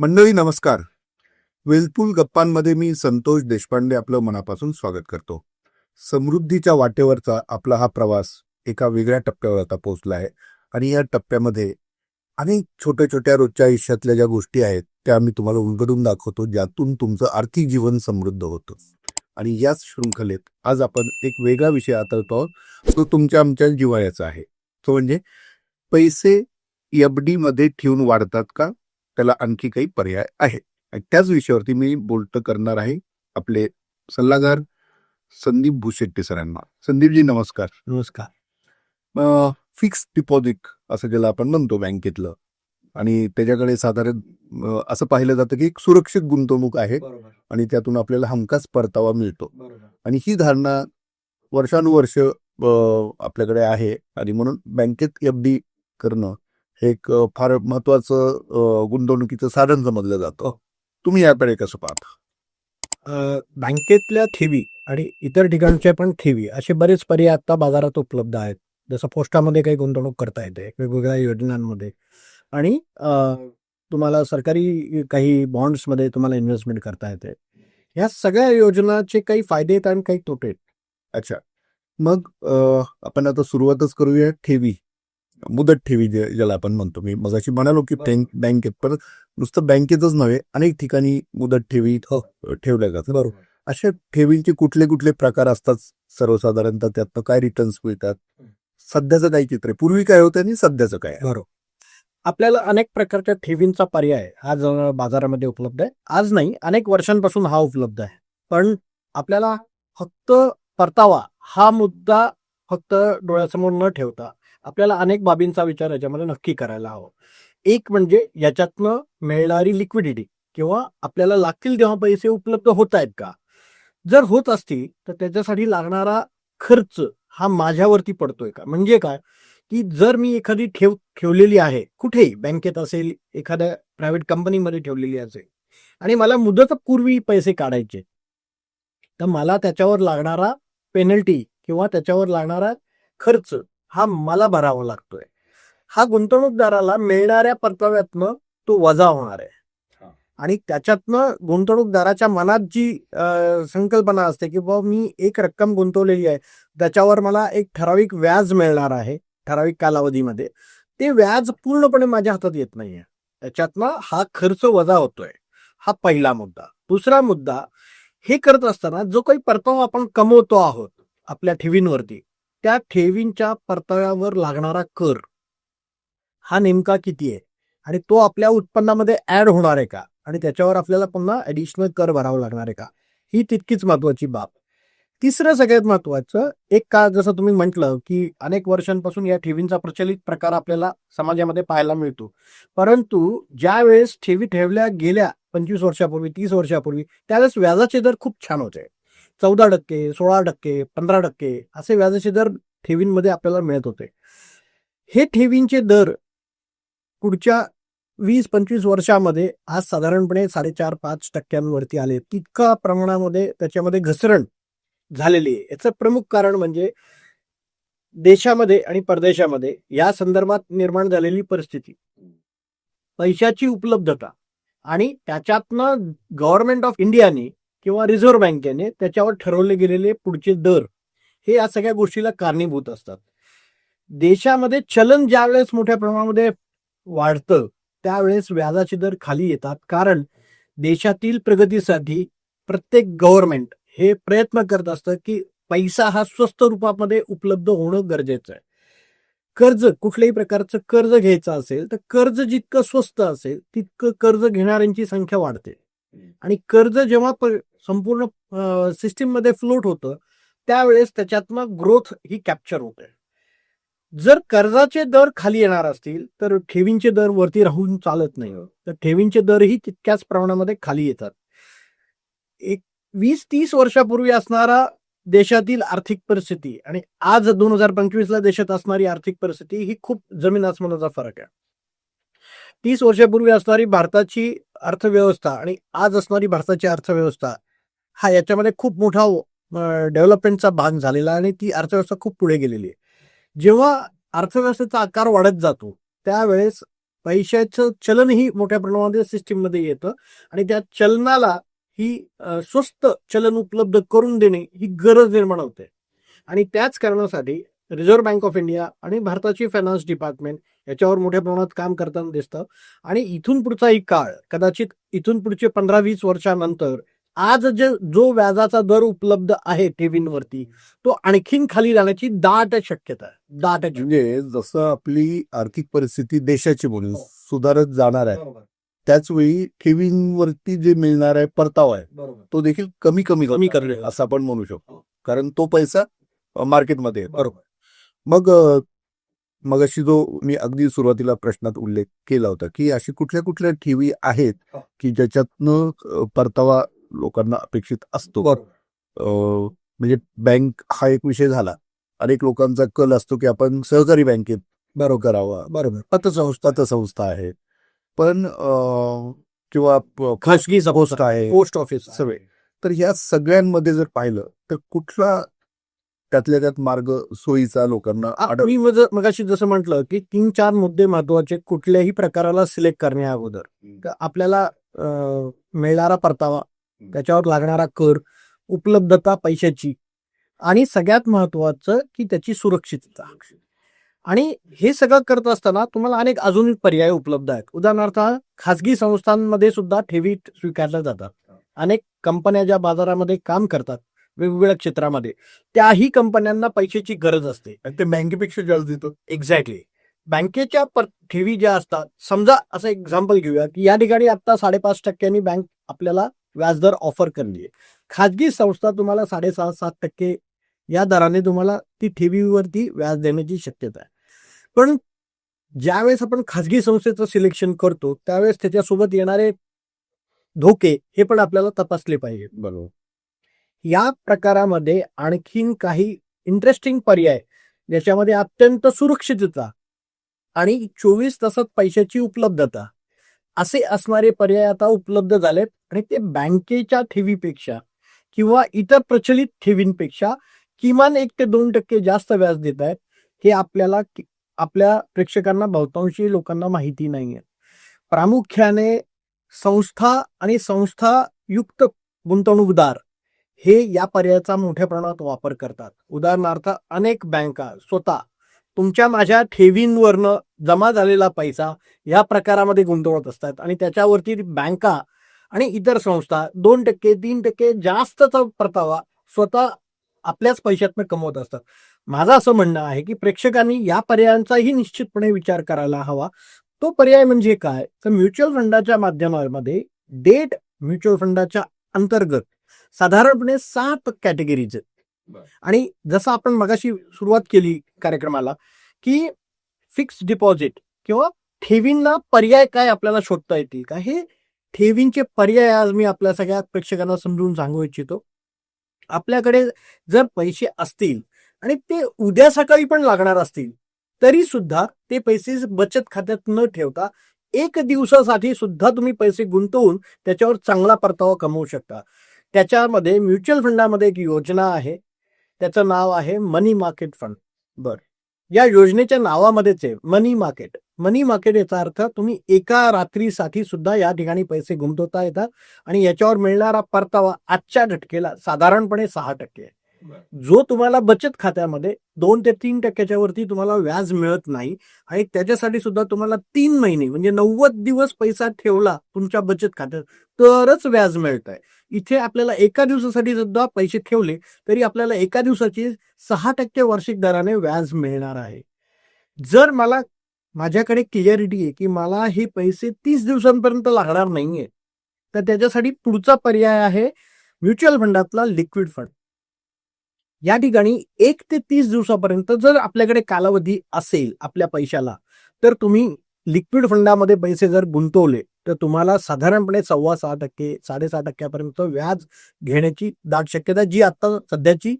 मंडळी नमस्कार. वेलपूल गप्पांमध्ये मी संतोष देशपांडे आपलं मनापासून स्वागत करतो. समृद्धीच्या वाटेवरचा आपला हा प्रवास एका वेगळ्या टप्प्यावर आता पोहोचला आहे आणि या टप्प्यामध्ये अनेक छोट्या छोट्या रोजच्या आयुष्यातल्या ज्या गोष्टी आहेत त्या आम्ही तुम्हाला उलगडून दाखवतो ज्यातून तुमचं आर्थिक जीवन समृद्ध होतं. आणि याच शृंखलेत आज आपण एक वेगळा विषय आतळतो आहोत. तो तुमच्या आमच्या जिवाळ्याचा आहे. तो म्हणजे पैसे एफमध्ये ठेवून वाढतात का? त्याला आणखी काही पर्याय आहे त्याच विषयावरती मी बोलतं करणार आहे आपले सल्लागार संदीप भुशेट्टी सरांना. संदीपजी नमस्कार. नमस्कार. फिक्स डिपॉझिट असं ज्याला आपण म्हणतो बँकेतलं. आणि त्याच्याकडे साधारण असं पाहिलं जातं की एक सुरक्षित गुंतवणूक आहे आणि त्यातून आपल्याला हमखास परतावा मिळतो. आणि ही धारणा वर्षानुवर्ष आपल्याकडे आहे. आणि म्हणून बँकेत एफ डी करणं एक फार महत्वाचं गुंतवणुकीचं साधन समजलं जातं. तुम्ही याकडे कसं पाहता? बँकेतल्या ठेवी आणि इतर ठिकाणच्या पण ठेवी असे बरेच पर्याय आता बाजारात उपलब्ध आहेत. जसं पोस्टामध्ये काही गुंतवणूक करता येते वेगवेगळ्या योजनांमध्ये. आणि तुम्हाला सरकारी काही बॉन्ड्समध्ये तुम्हाला इन्व्हेस्टमेंट करता येते. ह्या सगळ्या योजनाचे काही फायदे आहेत आणि काही तोटे आहेत. अच्छा. मग आपण आता सुरुवातच करूया ठेवी. मुदत ठेवी ज्याला आपण म्हणतो. मी मगाशी म्हणालो की बरोबर. बँक- बँकेत पण नुसतं बँकेतच नव्हे अनेक ठिकाणी मुदत ठेवी हो. ठेवल्या जातात. अशा ठेवींचे कुठले कुठले प्रकार असतात सर्वसाधारणतः? त्यातनं काय रिटर्न्स मिळतात. सध्याचं काय चित्र आहे? पूर्वी काय होतं आणि सध्याचं काय? बरोबर. आपल्याला अनेक प्रकारच्या ठेवींचा पर्याय आज बाजारामध्ये उपलब्ध आहे. आज नाही अनेक वर्षांपासून हा उपलब्ध आहे. पण आपल्याला फक्त परतावा हा मुद्दा फक्त डोळ्यासमोर न ठेवता आपल्याला अनेक बाबींचा विचार याच्यामध्ये नक्की करायला हवा. एक म्हणजे याच्यातनं मिळणारी लिक्विडिटी किंवा आपल्याला लागतील तेव्हा पैसे उपलब्ध होत आहेत का? जर होत असतील तर त्याच्यासाठी लागणारा खर्च हा माझ्यावरती पडतोय का? म्हणजे काय? की जर मी एखादी ठेव ठेवलेली आहे कुठेही बँकेत असेल एखाद्या प्रायव्हेट कंपनीमध्ये ठेवलेली असेल आणि मला मुदत पूर्वी पैसे काढायचे तर मला त्याच्यावर लागणारा पेनल्टी किंवा त्याच्यावर लागणारा खर्च हा मला भरावा लागतोय. हा गुंतवणूकदाराला मिळणाऱ्या परताव्यातनं तो वजा होणार आहे. आणि त्याच्यातनं गुंतवणूकदाराच्या मनात जी संकल्पना असते की बाबा मी एक रक्कम गुंतवलेली आहे त्याच्यावर मला एक ठराविक व्याज मिळणार आहे ठराविक कालावधीमध्ये. ते व्याज पूर्णपणे माझ्या हातात येत नाहीये. त्याच्यातनं हा खर्च वजा होतोय. हा पहिला मुद्दा. दुसरा मुद्दा हे करत असताना जो काही परतावा आपण कमवतो आहोत आपल्या ठेवींवरती त्या ठेवींच्या परताव्यावर लागणारा कर हा नेमका किती आहे? आणि तो आपल्या उत्पन्नामध्ये ऍड होणार आहे का? आणि त्याच्यावर आपल्याला पुन्हा ॲडिशनल कर भरावा लागणार आहे का? ही तितकीच महत्वाची बाब. तिसरं सगळ्यात महत्वाचं एक का जसं तुम्ही म्हटलं की अनेक वर्षांपासून या ठेवींचा प्रचलित प्रकार आपल्याला समाजामध्ये पाहायला मिळतो. परंतु ज्या वेळेस ठेवी ठेवल्या गेल्या पंचवीस वर्षापूर्वी तीस वर्षापूर्वी त्यावेळेस व्याजाचे दर खूप छान होते. चौदा टक्के सोळा टक्के पंधरा टक्के असे व्याजाचे दर ठेवींमध्ये आपल्याला मिळत होते. हे ठेवींचे दर पुढच्या वीस पंचवीस वर्षामध्ये आज साधारणपणे साडेचार पाच टक्क्यांवरती आले तितका प्रमाणामध्ये त्याच्यामध्ये घसरण झालेली आहे. याचं प्रमुख कारण म्हणजे देशामध्ये आणि परदेशामध्ये या संदर्भात निर्माण झालेली परिस्थिती. पैशाची उपलब्धता आणि त्याच्यातनं गव्हर्नमेंट ऑफ इंडियाने किंवा रिझर्व्ह बँकेने त्याच्यावर ठरवले गेलेले पुढचे दर हे या सगळ्या गोष्टीला कारणीभूत असतात. देशामध्ये चलन ज्यावेळेस मोठ्या प्रमाणामध्ये वाढतं त्यावेळेस व्याजाचे दर खाली येतात. कारण देशातील प्रगतीसाठी प्रत्येक गव्हर्नमेंट हे प्रयत्न करत असतं की पैसा हा स्वस्त रूपामध्ये उपलब्ध होणं गरजेचं आहे. कर्ज कुठल्याही प्रकारचं कर्ज घ्यायचं असेल तर कर्ज जितकं स्वस्त असेल तितकं कर्ज घेणाऱ्यांची संख्या वाढते. आणि कर्ज जेव्हा संपूर्ण सिस्टीममध्ये फ्लोट होतं त्यावेळेस त्याच्यातनं ग्रोथ ही कॅप्चर होते. जर कर्जाचे दर खाली येणार असतील तर ठेवींचे दर वरती राहून चालत नाही हो. तर ठेवींचे दरही तितक्याच प्रमाणामध्ये खाली येतात. एक वीस तीस वर्षापूर्वी असणारा देशातील आर्थिक परिस्थिती आणि आज दोन हजार पंचवीस ला देशात असणारी आर्थिक परिस्थिती ही खूप जमीन आसमानाचा फरक आहे. तीस वर्षापूर्वी असणारी भारताची अर्थव्यवस्था आणि आज असणारी भारताची अर्थव्यवस्था हा याच्यामध्ये खूप मोठा डेव्हलपमेंटचा भाग झालेला आणि ती अर्थव्यवस्था खूप पुढे गेलेली आहे. जेव्हा अर्थव्यवस्थेचा आकार वाढत जातो त्यावेळेस पैशाचं चलनही मोठ्या प्रमाणामध्ये सिस्टीममध्ये येतं आणि त्या चलनाला ही स्वस्त चलन उपलब्ध करून देणे ही गरज निर्माण होते. आणि त्याच कारणासाठी रिझर्व्ह बँक ऑफ इंडिया आणि भारताची फायनान्स डिपार्टमेंट याच्यावर मोठ्या प्रमाणात काम करताना दिसतं. आणि इथून पुढचाही काळ कदाचित इथून पुढचे पंधरा वीस वर्षानंतर आज जे जो व्याजाचा दर उपलब्ध आहे ठेवींवरती तो आणखीन खाली जाण्याची दाट शक्यता आहे. दाट म्हणजे जसं आपली आर्थिक परिस्थिती देशाची म्हणून हो. सुधारत जाणार आहे त्याच वेळी ठेवींवरती जे मिळणार आहे परतावा आहे तो देखील कमी कमी कमी. आहे, असं आपण म्हणू शकतो. हो. कारण तो पैसा मार्केटमध्ये आहे बरोबर. मग मग अशी जो मी अगदी सुरुवातीला प्रश्नात उल्लेख केला होता की अशी कुठल्या कुठल्या ठेवी आहेत हो. की ज्याच्यातनं परतावा लोकांना अपेक्षित असतो? म्हणजे बँक हा एक विषय झाला. अनेक लोकांचा कल असतो की आपण सहकारी बँकेत बरोबर. करावा. बरोबर. पतसंस्था पतसंस्था आहे. पण किंवा खासगी पोस्ट आहे. पोस्ट ऑफिस सगळे. तर ह्या सगळ्यांमध्ये जर पाहिलं तर कुठला त्यातल्या त्यात मार्ग सोयीचा लोकांना आढळ मी मगाशी जसं म्हटलं की तीन चार मुद्दे महत्त्वाचे कुठल्याही प्रकाराला सिलेक्ट करण्या अगोदर. आपल्याला अं, मिळणारा परतावा त्याच्यावर लागणारा कर उपलब्धता पैशाची आणि सगळ्यात महत्वाचं की त्याची सुरक्षितता. आणि हे सगळं करत असताना तुम्हाला अनेक अजून पर्याय उपलब्ध आहेत. उदाहरणार्थ खासगी संस्थांमध्ये सुद्धा ठेवी स्वीकारल्या जातात. अनेक कंपन्या ज्या बाजारामध्ये काम करतात वेगवेगळ्या क्षेत्रामध्ये. त्याही कंपन्यांना पैशाची गरज असते. ते बँकेपेक्षा जास्त देतो एक्झॅक्टली बँकेच्या ठेवी ज्या असतात समजा असं एक्झाम्पल घेऊया की या ठिकाणी आता साडेपाच टक्क्यांनी बँक आपल्याला व्याजदर ऑफर करली आहे. खाजगी संस्था तुम्हाला साडेसहा सात टक्के या दराने तुम्हाला ती ठेवीवरती व्याज देण्याची शक्यता आहे. पण ज्यावेळेस आपण खाजगी संस्थेचं सिलेक्शन करतो त्यावेळेस त्याच्यासोबत येणारे धोके हे पण आपल्याला तपासले पाहिजे बरोबर. या प्रकारामध्ये आणखीन काही इंटरेस्टिंग पर्याय ज्याच्यामध्ये अत्यंत सुरक्षितता आणि चोवीस तासात पैशाची उपलब्धता असे असणारे पर्याय आता उपलब्ध झालेत. आणि ते बँकेच्या ठेवीपेक्षा किंवा इतर प्रचलित ठेवींपेक्षा किमान एक ते दोन टक्के जास्त व्याज देत आहेत. हे आपल्याला आपल्या प्रेक्षकांना बहुतांशी लोकांना माहिती नाहीये. प्रामुख्याने संस्था आणि संस्थायुक्त गुंतवणूकदार हे या पर्यायाचा मोठ्या प्रमाणात वापर करतात. उदाहरणार्थ अनेक बँका स्वतः तुमच्या माझ्या ठेवींवरनं जमा झालेला पैसा या प्रकारामध्ये गुंतवत असतात आणि त्याच्यावरती बँका आणि इतर संस्था दोन टक्के तीन टक्के जास्तचा परतावा स्वतः आपल्याच पैशातनं कमवत असतात. माझं असं म्हणणं आहे की प्रेक्षकांनी या पर्यायांचाही निश्चितपणे विचार करायला हवा. तो पर्याय म्हणजे काय? तर म्युच्युअल फंडाच्या माध्यमामध्ये डेट म्युच्युअल फंडाच्या अंतर्गत साधारणपणे सात कॅटेगरीज आहेत. आणि जसं आपण मगाशी सुरुवात केली कार्यक्रमाला की फिक्स डिपॉझिट किंवा ठेवींना पर्याय काय आपल्याला शोधता येतील का? हे ठेवींचे पर्याय आज मी आपल्या सगळ्या प्रेक्षकांना समजून सांगू इच्छितो. आपल्याकडे जर पैसे असतील आणि ते उद्या सकाळी पण लागणार असतील तरी सुद्धा ते पैसे बचत खात्यात न ठेवता एक दिवसासाठी सुद्धा तुम्ही पैसे गुंतवून त्याच्यावर चांगला परतावा कमवू शकता. त्याच्यामध्ये म्युच्युअल फंडामध्ये एक योजना आहे. त्याचं नाव आहे मनी मार्केट फंड. बर. या योजनेच्या नावामध्येच आहे मनी मार्केट. मनी मार्केट याचा अर्थ तुम्ही एका रात्रीसाठी सुद्धा या ठिकाणी पैसे गुंतवता येतात आणि याच्यावर मिळणारा परतावा आजच्या झटकेला साधारणपणे सहा टक्के आहे. जो तुम्हाला बचत खात्यामध्ये दोन ते तीन टक्क्याच्या वरती तुम्हाला व्याज मिळत नाही आणि त्याच्यासाठी सुद्धा तुम्हाला तीन महिने म्हणजे नव्वद दिवस पैसा ठेवला तुमच्या बचत खात्यात तरच व्याज मिळत आहे इथे आपल्याला एका दिवसासाठी सुद्धा पैसे ठेवले तरी आपल्याला एका दिवसाची सहा टक्के वार्षिक दराने व्याज मिळणार आहे. जर मला माझ्याकडे क्लिअरिटी आहे की मला हे पैसे तीस दिवसांपर्यंत लागणार नाहीये तर त्याच्यासाठी पुढचा पर्याय आहे म्युच्युअल फंडातला लिक्विड फंड. या ठिकाणी एक ते तीस दिवसापर्यंत जर आपल्याकडे कालावधी असेल आपल्या पैशाला तर तुम्ही लिक्विड फंडामध्ये पैसे जर गुंतवले तर तुम्हाला साधारणपणे सव्वा सहा टक्के साडेसहा टक्क्यापर्यंत व्याज घेण्याची दाट शक्यता जी आता सध्याची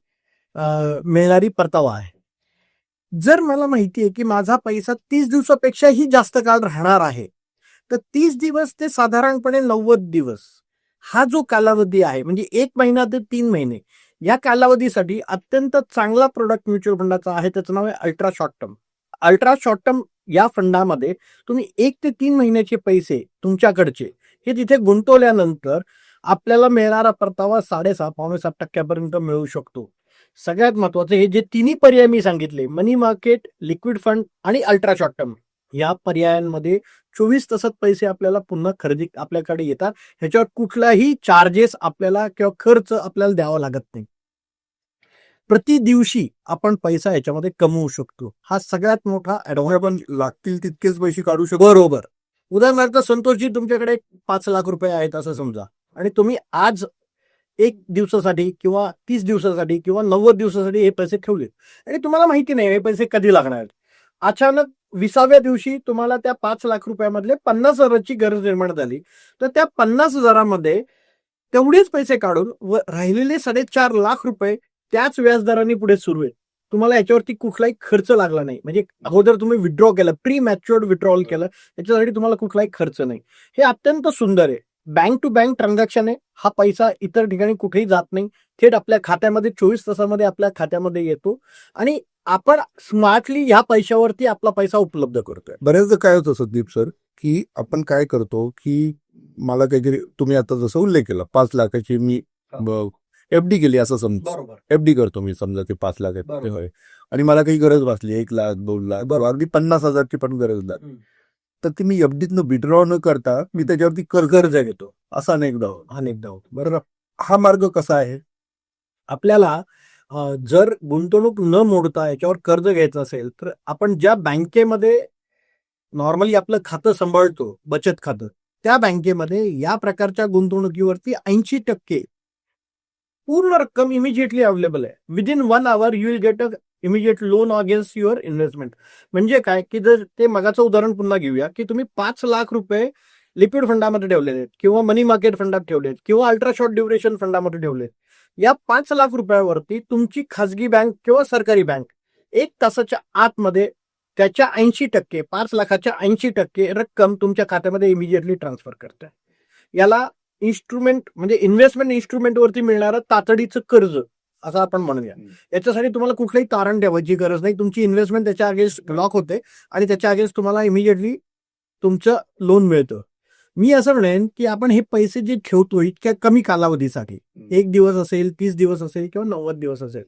मिळणारी परतावा आहे. जर मला माहिती आहे की माझा पैसा तीस दिवसापेक्षाही जास्त काळ राहणार आहे तर तीस दिवस ते साधारणपणे नव्वद दिवस हा जो कालावधी आहे म्हणजे एक महिना ते तीन महिने या कालावधीसाठी अत्यंत चांगला प्रोडक्ट म्युच्युअल फंडाचा आहे त्याचं नाव आहे ultra short term ultra short term या फंडामध्ये तुम्ही एक ते तीन महिन्याचे पैसे तुमच्याकडचे हे तिथे गुंतवल्यानंतर आपल्याला मिळणारा परतावा साडेसहा पावणे सात टक्क्यापर्यंत मिळू शकतो. सगळ्यात महत्वाचं हे जे तिन्ही पर्याय मी सांगितले मनी मार्केट लिक्विड फंड आणि अल्ट्रा शॉर्ट टर्म या पर्यायांमध्ये चोवीस तासात पैसे आपल्याला पुन्हा खरेदी आपल्याकडे येतात. ह्याच्यावर कुठलाही चार्जेस आपल्याला किंवा खर्च आपल्याला द्यावा लागत नाही. प्रति दिवशी आपण पैसा याच्यामध्ये कमवू शकतो. हा सगळ्यात मोठा ऍडव्हान्स लागतील तितकेच पैसे काढू शकतो. बरोबर. उदाहरणार्थ संतोषजी तुमच्याकडे पाच लाख रुपये आहेत असं समजा. आणि तुम्ही आज एक दिवसासाठी किंवा तीस दिवसासाठी किंवा नव्वद दिवसासाठी हे पैसे ठेवले आणि तुम्हाला माहिती नाही हे पैसे कधी लागणार अचानक विसाव्या दिवशी तुम्हाला त्या पाच लाख रुपयामधले पन्नास हजाराची गरज निर्माण झाली. तर त्या पन्नास हजारामध्ये तेवढेच पैसे काढून व राहिलेले साडेचार लाख रुपये त्याच व्याजदराने पुढे सुरू आहेत. तुम्हाला याच्यावरती कुठलाही खर्च लागला नाही. म्हणजे अगोदर तुम्ही विड्रॉ केलं प्री मॅच्युअर्ड विड्रॉल केलं त्याच्यासाठी तुम्हाला कुठलाही खर्च नाही. हे अत्यंत सुंदर आहे. बँक टू बँक ट्रान्झॅक्शन आहे. हा पैसा इतर ठिकाणी कुठेही जात नाही. थेट आपल्या खात्यामध्ये चोवीस तासामध्ये आपल्या खात्यामध्ये येतो. आणि आपण स्मार्टली ह्या पैशावरती आपला पैसा उपलब्ध करतोय. बऱ्याचदा काय होतं संदीप सर की आपण काय करतो की मला काहीतरी तुम्ही आता जसं उल्लेख केला पाच लाखाची मी एफ डी केली असं समजा. बरोबर. एफ डी करतो मी समजा ते पाच लाख आहेत ते बरोबर. होय. आणि मला काही गरज भासली एक लाख दोन लाख बरोबर. अगदी पन्नास हजारची पण गरज लागली हम्म. तर ती मी एफडीतनं विड्रॉ न करता मी त्याच्यावरती कर्ज कर्ज घेतो. असा अनेकदा होतो. अनेकदा होतो. बरं हा मार्ग कसा आहे? आपल्याला जर गुंतवणूक न मोडता याच्यावर कर्ज घ्यायचं असेल तर आपण ज्या बँकेमध्ये नॉर्मली आपलं खातं सांभाळतो बचत खातं त्या बँकेमध्ये या प्रकारच्या गुंतवणुकीवरती ऐंशी टक्के पूर्ण रक्कम इमिजिएटली अवेलेबल आहे. Within one hour you will get a immediate loan against your investment म्हणजे काय? की जर ते मगाचं उदाहरण पुन्हा घेऊया की तुम्ही पाच लाख रुपये लिक्विड फंडामध्ये ठेवलेले आहेत किंवा मनी मार्केट फंडात ठेवले आहेत किंवा अल्ट्रा शॉर्ट ड्युरेशन फंडामध्ये ठेवले आहेत या पाच लाख रुपयावरती तुमची खाजगी बँक किंवा सरकारी बँक एक तासाच्या आतमध्ये त्याच्या ऐंशी टक्के पाच लाखाच्या ऐंशी टक्के रक्कम तुमच्या खात्यामध्ये इमिजिएटली ट्रान्सफर करते. याला इन्स्ट्रुमेंट म्हणजे इन्व्हेस्टमेंट इन्स्ट्रुमेंटवरती मिळणारं तातडीचं कर्ज असं आपण म्हणूया. याच्यासाठी तुम्हाला कुठलंही तारण ठेवायची गरज नाही. तुमची इन्व्हेस्टमेंट त्याच्या अगेन्स्ट लॉक होते आणि त्याच्या अगेन्स्ट तुम्हाला इमिजिएटली तुमचं लोन मिळतं. मी असं म्हणेन की आपण हे पैसे जे ठेवतो इतक्या कमी कालावधीसाठी एक दिवस असेल तीस दिवस असेल किंवा नव्वद दिवस असेल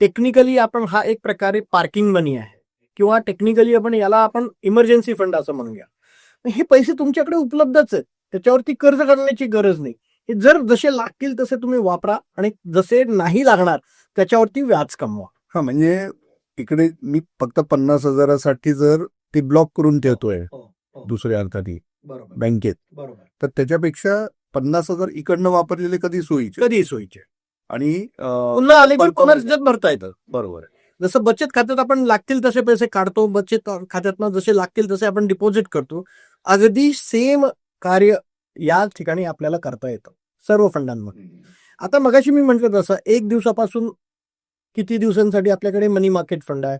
टेक्निकली आपण हा एक प्रकारे पार्किंग मनी आहे. किंवा टेक्निकली आपण याला आपण इमर्जन्सी फंड असं म्हणूया. हे पैसे तुमच्याकडे उपलब्धच आहेत. त्याच्यावरती कर्ज काढण्याची गरज नाही. हे जर जसे लागतील तसे तुम्ही वापरा आणि जसे नाही लागणार त्याच्यावरती व्याज कमवा. हा म्हणजे इकडे मी फक्त पन्नास हजारासाठी जर ते ब्लॉक करून ठेवतोय दुसऱ्या अर्थाने बरोबर. बँकेत. बरोबर. तर त्याच्यापेक्षा पन्नास हजार इकडनं वापरलेले कधी सोयीचे. कधी सोयीचे. आणि पुन्हा आले की पुन्हा भरता येतं. बरोबर. जसं बचत खात्यात आपण लागतील तसे पैसे काढतो बचत खात्यातनं जसे लागतील तसे आपण डिपॉझिट करतो. अगदी सेम कार्य या ठिकाणी आपल्याला करता येतं सर्व फंडांमध्ये. आता मगाशी मी म्हटलं तसं एक दिवसापासून किती दिवसांसाठी आपल्याकडे मनी मार्केट फंड आहे?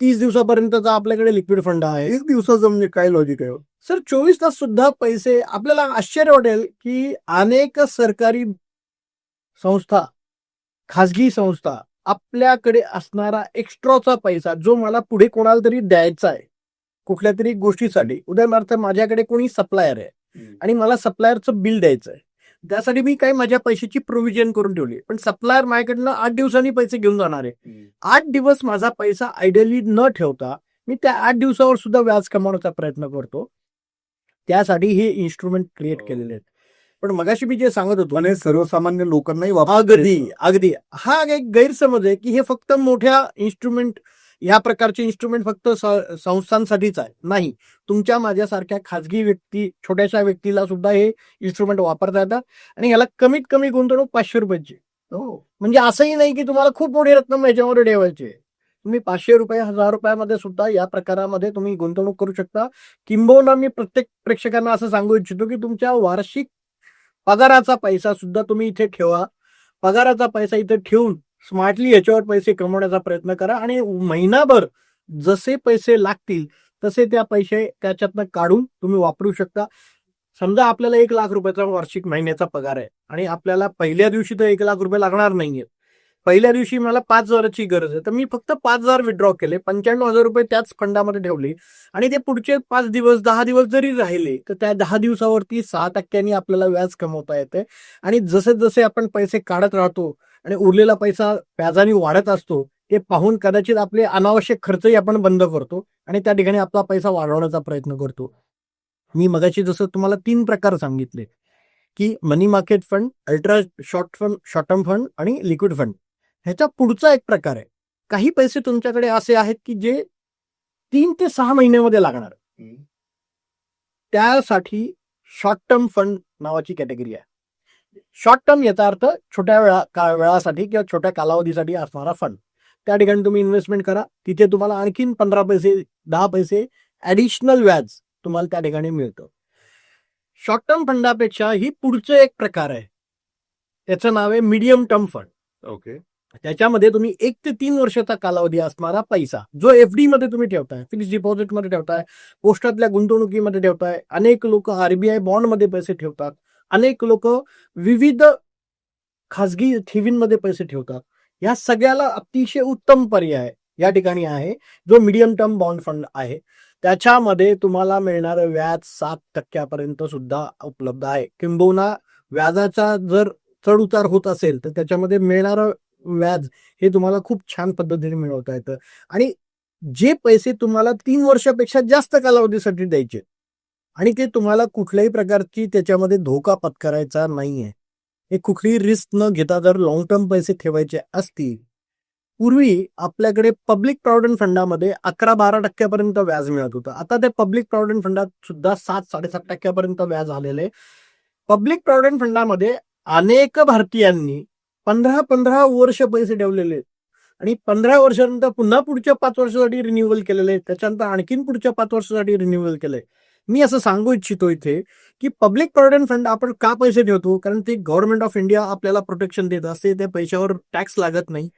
तीस दिवसापर्यंतचा आपल्याकडे लिक्विड फंड आहे. एक दिवसाचं म्हणजे काय लॉजिक आहे? सर चोवीस तास सुद्धा पैसे आपल्याला आश्चर्य वाटेल की अनेक सरकारी संस्था खाजगी संस्था आपल्याकडे असणारा एक्स्ट्राचा पैसा जो मला पुढे कोणाला तरी द्यायचा आहे कुठल्या तरी गोष्टीसाठी. उदाहरणार्थ माझ्याकडे कोणी सप्लायर आहे आणि मला सप्लायरचं बिल द्यायचं आहे. त्यासाठी मी काही माझ्या पैशाची प्रोव्हिजन करून ठेवली पण सप्लायर माझ्याकडनं आठ दिवसांनी पैसे घेऊन जाणार आहे. आठ दिवस माझा पैसा आयडियली न ठेवता मी त्या आठ दिवसावर सुद्धा व्याज कमावण्याचा प्रयत्न करतो. त्यासाठी हे इन्स्ट्रुमेंट क्रिएट केलेले आहेत. पण मगाशी मी जे सांगत होतो आणि सर्वसामान्य लोकांनाही अगदी अगदी. हा एक गैरसमज आहे की हे फक्त मोठ्या इन्स्ट्रुमेंट या प्रकारचे इन्स्ट्रुमेंट फक्त संस्थांसाठीच आहे. नाही तुमच्या माझ्यासारख्या खाजगी व्यक्ती छोट्याशा व्यक्तीला सुद्धा हे इन्स्ट्रुमेंट वापरता येतात. आणि याला कमीत कमी गुंतवणूक पाचशे रुपयाची हो म्हणजे असंही नाही की तुम्हाला खूप मोठी रक्कम याच्यावर ठेवायची आहे. तुम्ही पाचशे रुपये हजार रुपयामध्ये सुद्धा या प्रकारामध्ये तुम्ही गुंतवणूक करू शकता. किंबहुना मी प्रत्येक प्रेक्षकांना असं सांगू इच्छितो की तुमच्या वार्षिक पगाराचा पैसा सुद्धा तुम्ही इथे ठेवा. पगाराचा पैसा इथे ठेवून स्मार्टली याच्यावर पैसे कमवण्याचा प्रयत्न करा आणि महिनाभर जसे पैसे लागतील तसे त्या पैसे त्याच्यातनं काढून तुम्ही वापरू शकता. समजा आपल्याला एक लाख रुपयाचा वार्षिक महिन्याचा पगार आहे आणि आपल्याला पहिल्या दिवशी तर एक लाख रुपये लागणार नाहीये. पहिल्या दिवशी मला पाच हजाराची गरज आहे. तर मी फक्त पाच हजार विड्रॉ केले पंच्याण्णव हजार रुपये त्याच फंडामध्ये ठेवले आणि ते पुढचे पाच दिवस दहा दिवस जरी राहिले तर त्या दहा दिवसावरती सहा टक्क्यांनी आपल्याला व्याज कमवता येते आणि जसे जसे आपण पैसे काढत राहतो आणि उरलेला पैसा व्याजाने वाढत असतो ते पाहून कदाचित आपले अनावश्यक खर्चही आपण बंद करतो आणि त्या ठिकाणी आपला पैसा वाढवण्याचा प्रयत्न करतो. मी मगाशी जसं तुम्हाला तीन प्रकार सांगितले की money market fund ultra short fund short term fund आणि लिक्विड फंड ह्याचा पुढचा एक प्रकार आहे. काही पैसे तुमच्याकडे असे आहेत की जे तीन ते सहा महिन्यामध्ये लागणार. त्यासाठी शॉर्ट टर्म फंड नावाची कॅटेगरी आहे. शॉर्ट टर्म याचा अर्थ छोट्या वेळा का वेळासाठी किंवा छोट्या कालावधीसाठी असणारा फंड त्या ठिकाणी तुम्ही इन्व्हेस्टमेंट करा. तिथे तुम्हाला आणखीन पंधरा पैसे दहा पैसे ॲडिशनल व्याज तुम्हाला त्या ठिकाणी मिळतं. शॉर्ट टर्म फंडापेक्षा ही पुढचं एक प्रकार आहे. त्याचं नाव आहे मीडियम टर्म फंड ओके त्याच्यामध्ये तुम्ही एक ते तीन वर्षाचा कालावधी असणारा पैसा जो एफ डी मध्ये तुम्ही ठेवताय फिक्स डिपॉझिटमध्ये ठेवताय पोस्टातल्या गुंतवणुकीमध्ये ठेवताय अनेक लोक आरबीआय बॉन्डमध्ये पैसे ठेवतात. अनेक लोक विविध खासगी ठेवींमध्ये पैसे ठेवतात. या सगळ्याला अतिशय उत्तम पर्याय या ठिकाणी आहे. जो मीडियम टर्म बॉन्ड फंड आहे. त्याच्यामध्ये तुम्हाला मिळणारं व्याज सात टक्क्यापर्यंत सुद्धा उपलब्ध आहे. किंबहुना व्याजाचा जर चढ उतार होत असेल तर त्याच्यामध्ये मिळणारं व्याज हे तुम्हाला खूप छान पद्धतीने मिळवता येतं. आणि जे पैसे तुम्हाला तीन वर्षापेक्षा जास्त कालावधीसाठी द्यायचे आणि ते तुम्हाला कुठल्याही प्रकारची त्याच्यामध्ये धोका पत्करायचा नाहीये. हे कुठलीही रिस्क न घेता जर लॉंग टर्म पैसे ठेवायचे असतील. पूर्वी आपल्याकडे पब्लिक प्रॉव्हिडंट फंडामध्ये अकरा बारा टक्क्यापर्यंत व्याज मिळत होतं. आता ते पब्लिक प्रॉव्हिडंट फंडात सुद्धा सात साडेसात टक्क्यापर्यंत व्याज आलेले पब्लिक प्रॉव्हिडंट फंडामध्ये अनेक भारतीयांनी पंधरा पंधरा वर्ष पैसे ठेवलेले आणि पंधरा वर्षानंतर पुन्हा पुढच्या पाच वर्षासाठी रिन्युअल केलेले त्याच्यानंतर आणखीन पुढच्या पाच वर्षासाठी रिन्युअल केलंय मी असं सांगू इच्छितो इथे की पब्लिक प्रॉव्हिडंट फंड आपण का पैसे ठेवतो कारण ते गव्हर्नमेंट ऑफ इंडिया आपल्याला प्रोटेक्शन देत असते त्या पैशावर टॅक्स लागत नाही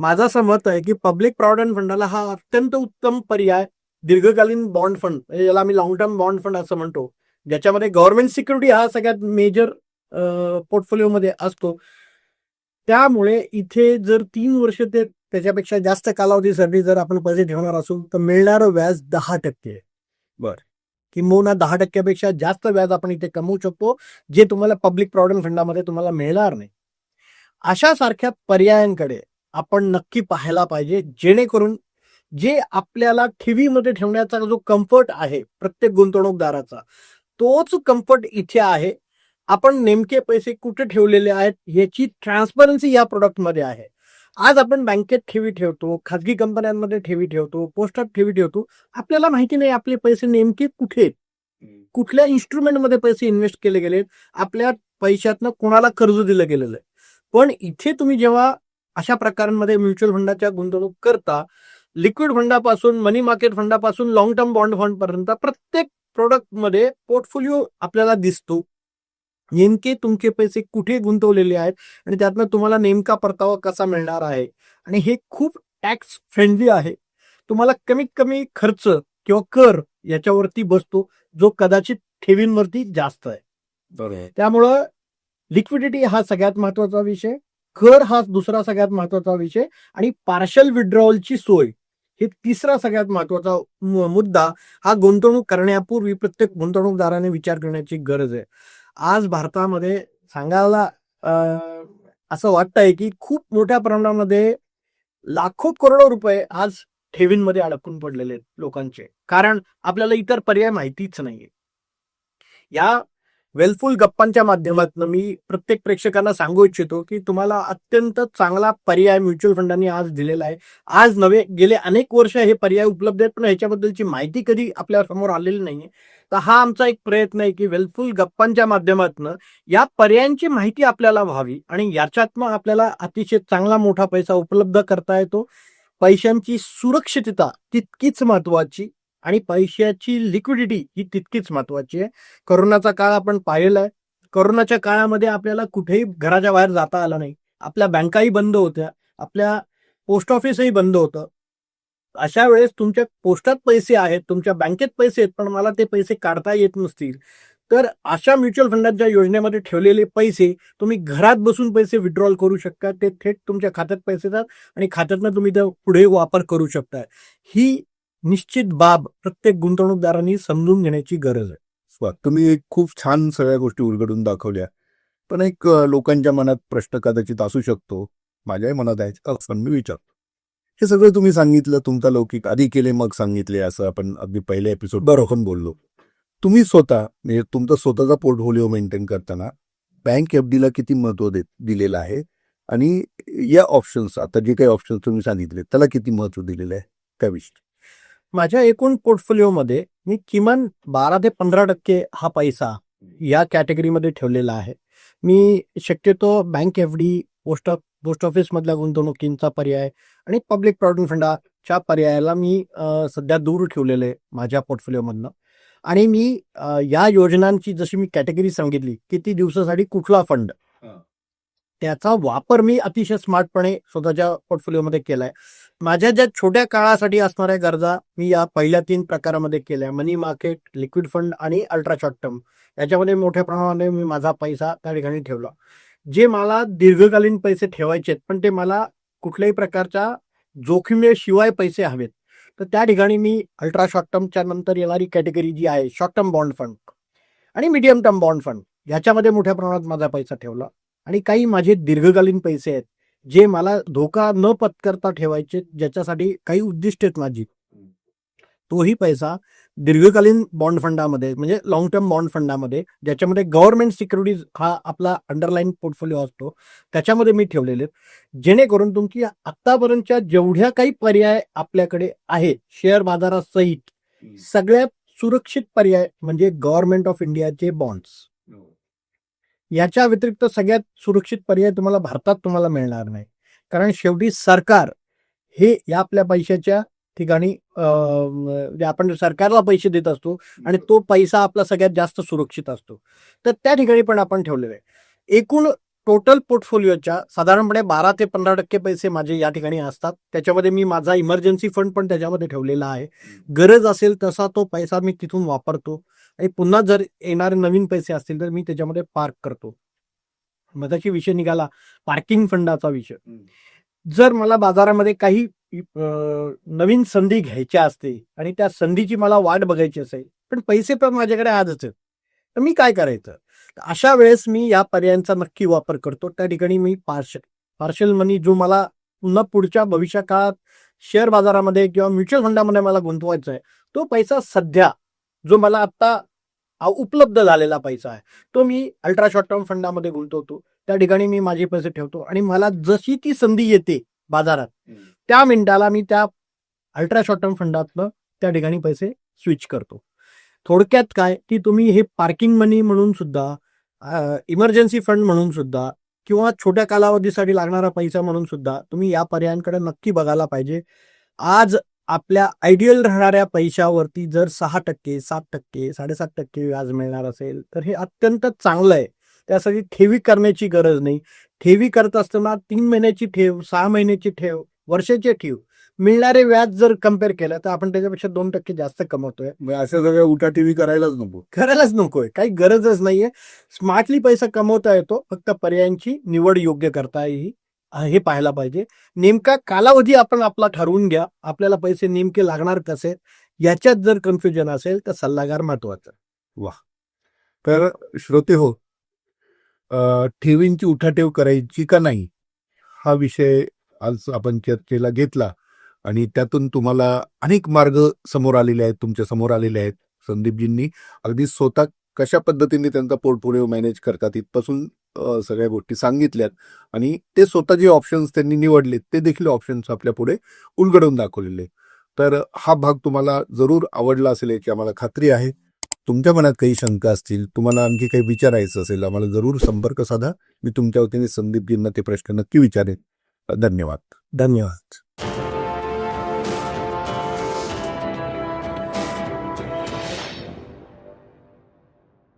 माझं असं मत आहे की पब्लिक प्रॉव्हिडंट फंडाला हा अत्यंत उत्तम पर्याय दीर्घकालीन बॉन्ड म्हणजे फंड याला आम्ही लॉंग टर्म बॉन्ड फंड असं म्हणतो ज्याच्यामध्ये गव्हर्नमेंट सिक्युरिटी हा सगळ्यात मेजर पोर्टफोलिओमध्ये असतो त्यामुळे इथे जर तीन वर्ष ते त्याच्यापेक्षा जास्त कालावधीसाठी जर आपण पैसे ठेवणार असू तर मिळणारं व्याज दहा टक्के आहे. बर. किंबहुना दहा टक्क्यापेक्षा जास्त व्याज आपण इथे कमवू शकतो जे तुम्हाला पब्लिक प्रॉव्हिडंट फंडामध्ये तुम्हाला मिळणार नाही. अशा सारख्या पर्यायांकडे आपण नक्की पाहायला पाहिजे जेणेकरून जे आपल्याला ठेवीमध्ये ठेवण्याचा जो कम्फर्ट आहे प्रत्येक गुंतवणूकदाराचा तोच कम्फर्ट इथे आहे. आपण नेमके पैसे कुठे ठेवलेले आहेत याची ट्रान्सपरन्सी या प्रोडक्टमध्ये आहे. आज आपण बँकेत ठेवी ठेवतो खाजगी कंपन्यांमध्ये ठेवी ठेवतो पोस्टात ठेवी ठेवतो आपल्याला माहिती नाही आपले पैसे नेमके कुठे आहेत? कुठल्या इन्स्ट्रुमेंटमध्ये पैसे इन्व्हेस्ट केले गेलेत आपल्या पैशातनं कोणाला कर्ज दिलं गेलेलं आहे? पण इथे तुम्ही जेव्हा अशा प्रकारांमध्ये म्युच्युअल फंडाच्या गुंतवणूक करता लिक्विड फंडापासून मनी मार्केट फंडापासून लॉंग टर्म बॉन्ड फंड पर्यंत प्रत्येक प्रोडक्टमध्ये पोर्टफोलिओ आपल्याला दिसतो. नेमके तुमचे पैसे कुठे गुंतवलेले आहेत आणि त्यातनं तुम्हाला नेमका परतावा कसा मिळणार आहे? आणि हे खूप टॅक्स फ्रेंडली आहे. तुम्हाला कमीत कमी खर्च किंवा कर याच्यावरती बसतो जो कदाचित ठेवींवरती जास्त आहे. त्यामुळं लिक्विडिटी हा सगळ्यात महत्त्वाचा विषय कर हा दुसरा सगळ्यात महत्त्वाचा विषय आणि पार्शल विड्रॉवलची सोय हे तिसरा सगळ्यात महत्त्वाचा मुद्दा हा गुंतवणूक करण्यापूर्वी प्रत्येक गुंतवणूकदाराने विचार करण्याची गरज आहे. आज भारतामध्ये सांगायला असं वाटतंय की खूप मोठ्या प्रमाणामध्ये लाखो करोडो रुपये आज ठेवींमध्ये अडकून पडलेले आहेत लोकांचे. कारण आपल्याला इतर पर्याय माहितीच नाहीये. या वेलफुल गप्पांच्या माध्यमातून मी प्रत्येक प्रेक्षकांना सांगू इच्छितो की तुम्हाला अत्यंत चांगला पर्याय म्युच्युअल फंडांनी आज दिलेला आहे. आज नवे गेले अनेक वर्ष हे पर्याय उपलब्ध आहेत पण ह्याच्याबद्दलची माहिती कधी आपल्यासमोर आलेली नाहीये. तर हा आमचा एक प्रयत्न आहे की वेलफुल गप्पांच्या माध्यमातून या पर्यायांची माहिती आपल्याला व्हावी आणि याच्यातनं आपल्याला अतिशय चांगला मोठा पैसा उपलब्ध करता येतो. पैशांची सुरक्षितता तितकीच महत्वाची आणि पैशाची लिक्विडिटी ही तितकीच महत्वाची आहे. करोनाचा काळ आपण पाहिलेला आहे. करोनाच्या काळामध्ये आपल्याला कुठेही घराच्या बाहेर जाता आलं नाही. आपल्या बँकाही बंद होत्या. आपल्या पोस्ट ऑफिसही बंद होतं. अशा वेळेस तुमच्या पोस्टात पैसे आहेत तुमच्या बँकेत पैसे आहेत पण मला ते पैसे काढता येत नसतील. तर अशा म्युच्युअल फंडाच्या योजनेमध्ये ठेवलेले पैसे तुम्ही घरात बसून पैसे विड्रॉल करू शकता. ते थेट तुमच्या खात्यात पैसे येतात आणि खात्यातनं तुम्ही त्या पुढे वापर करू शकता. ही निश्चित बाब प्रत्येक गुंतवणूकदारांनी समजून घेण्याची गरज आहे. वा, तुम्ही एक खूप छान सगळ्या गोष्टी उलगडून दाखवल्या. पण एक लोकांच्या मनात प्रश्न कदाचित असू शकतो. माझ्याही मनात आहे असं पण मी विचारतो. हे सगळं तुम्ही सांगितलं तुमचा लौकिक आधी केले मग सांगितले असं आपण अगदी पहिल्या एपिसोड बरोबर बोललो. तुम्ही स्वतः म्हणजे तुमचा स्वतःचा पोर्टफोलिओ मेंटेन करताना बँक एफ डीला किती महत्त्व देत दिलेलं आहे? आणि या ऑप्शन्स आता जे काही ऑप्शन्स तुम्ही सांगितले त्याला किती महत्त्व दिलेलं आहे? त्याविषयी. माझ्या एकूण पोर्टफोलिओमध्ये मी किमान बारा ते पंधरा टक्के हा पैसा या कॅटेगरीमध्ये ठेवलेला आहे. मी शक्यतो bank F D post post ऑफिसमधल्या गुंतवणुकींचा पर्याय आणि पब्लिक प्रॉव्हिडंट फंडाच्या पर्यायाला मी सध्या दूर ठेवलेले आहे माझ्या पोर्टफोलिओमधनं. आणि मी या योजनांची जशी मी कॅटेगरी सांगितली किती दिवसासाठी कुठला फंड. त्याचा वापर मी अतिशय स्मार्टपणे स्वतःच्या पोर्टफोलिओमध्ये केलाय. माझ्या ज्या छोट्या काळासाठी असणाऱ्या गरजा मी या पहिल्या तीन प्रकारामध्ये केल्या. मनी मार्केट लिक्विड फंड आणि अल्ट्रा शॉर्ट टर्म याच्यामध्ये मोठ्या प्रमाणाने मी माझा पैसा त्या ठिकाणी ठेवला. जे मला दीर्घकालीन पैसे ठेवायचे आहेत पण ते मला कुठल्याही प्रकारच्या जोखीमेशिवाय पैसे हवेत तर त्या ठिकाणी मी अल्ट्रा शॉर्ट टर्मच्या नंतर येणारी कॅटेगरी जी आहे शॉर्ट टर्म बॉन्ड फंड आणि मीडियम टर्म बॉन्ड फंड याच्यामध्ये मोठ्या प्रमाणात माझा पैसा ठेवला. आणि काही माझे दीर्घकालीन पैसे आहेत जे मला धोका न पत्करता ठेवायचे ज्याच्यासाठी काही उद्दिष्ट आहेत माझी तोही पैसा दीर्घकालीन बॉन्ड फंडामध्ये म्हणजे लॉंग टर्म बॉन्ड फंडामध्ये ज्याच्यामध्ये गव्हर्नमेंट सिक्युरिटीज हा आपला अंडरलाईन पोर्टफोलिओ असतो त्याच्यामध्ये मी ठेवलेले. जेणेकरून तुमची आतापर्यंतच्या जेवढ्या काही पर्याय आपल्याकडे आहेत शेअर बाजारासहित सगळ्यात सुरक्षित पर्याय म्हणजे गव्हर्नमेंट ऑफ इंडियाचे बॉन्ड्स याच्या व्यतिरिक्त सगळ्यात सुरक्षित पर्याय तुम्हाला भारतात तुम्हाला मिळणार नाही. कारण शेवटी सरकार हे या आपल्या पैशाच्या ठिकाणी जे म्हणजे आपण सरकारला पैसे देत असतो आणि तो पैसा आपला सगळ्यात जास्त सुरक्षित असतो. तर त्या ठिकाणी पण आपण ठेवलेलं आहे. एकूण टोटल पोर्टफोलिओच्या साधारणपणे बारा ते पंधरा टक्के पैसे माझे या ठिकाणी असतात. त्याच्यामध्ये मी माझा इमर्जन्सी फंड पण त्याच्यामध्ये ठेवलेला आहे. गरज असेल तसा तो पैसा मी तिथून वापरतो. आणि पुन्हा जर येणारे नवीन पैसे असतील तर मी त्याच्यामध्ये पार्क करतो. मधाची विषय निघाला. पार्किंग फंडाचा विषय. जर मला बाजारामध्ये काही नवीन संधी घ्यायच्या असते आणि त्या संधीची मला वाट बघायची असेल पण पैसे पण माझ्याकडे आजच आहेत तर मी काय करायचं? अशा वेळेस मी या पर्यायांचा नक्की वापर करतो. त्या ठिकाणी मी पार्शल पार्शल मनी जो मला पुन्हा पुढच्या भविष्य काळात शेअर बाजारामध्ये किंवा म्युच्युअल फंडामध्ये मला गुंतवायचा आहे तो पैसा सध्या जो मला आता आ- उपलब्ध झालेला पैसा आहे तो मी अल्ट्रा शॉर्ट टर्म फंडामध्ये गुंतवतो. त्या ठिकाणी मी माझे पैसे ठेवतो आणि मला जशी ती संधी येते बाजारात त्या मिनिटाला मी त्या अल्ट्रा शॉर्ट टर्म फंडातनं त्या ठिकाणी पैसे स्विच करतो. थोडक्यात काय की तुम्ही हे पार्किंग मनी म्हणून सुद्धा इमर्जन्सी फंड म्हणून सुद्धा किंवा छोट्या कालावधीसाठी लागणारा पैसा म्हणून सुद्धा तुम्ही या पर्यायांकडे नक्की बघायला पाहिजे. आज आपल्या आयडियल राहणाऱ्या पैशावरती जर सहा टक्के सात टक्के साडेसात टक्के व्याज मिळणार असेल तर हे अत्यंत चांगलं आहे. त्यासाठी ठेवी करण्याची गरज नाही. ठेवी करत असताना तीन महिन्याची ठेव सहा महिन्याची ठेव वर्षाची ठेव मिळणारे व्याज जर कंपेअर केलं तर आपण त्याच्यापेक्षा दोन टक्के जास्त कमवतोय. अशा सगळ्या उठा टीव्ही करायलाच नको. करायलाच नकोय. काही गरजच नाहीये. स्मार्टली पैसा कमवता येतो. फक्त पर्यायांची निवड योग्य करता येईल. हे पाहायला पाहिजे. नेमका कालावधी आपण आपला ठरवून घ्या. आपल्याला पैसे नेमके लागणार कसे? याच्यात जर कन्फ्युजन असेल तर सल्लागार महत्त्वाचा तर श्रोते हो ठेवींची उठाठेव करायची का नाही? हा विषय आज आपण चर्चेला घेतला. आणि त्यातून तुम्हाला अनेक मार्ग समोर आलेले आहेत तुमच्यासमोर आलेले आहेत संदीपजींनी. अगदी स्वतः कशा पद्धतीने त्यांचा पोर्टफोलिओ मॅनेज करतात इथपासून सगळ्या गोष्टी सांगितल्यात आणि ते स्वतः जे ऑप्शन्स त्यांनी निवडलेत ते देखील ऑप्शन्स आपल्या पुढे उलगडून दाखवलेले. तर हा भाग तुम्हाला जरूर आवडला असेल याची आम्हाला खात्री आहे. तुमच्या मनात काही शंका असतील तुम्हाला आणखी काही विचारायचं असेल आम्हाला जरूर संपर्क साधा. मी तुमच्या वतीने संदीपजींना ते प्रश्न नक्की विचारेन. धन्यवाद. धन्यवाद.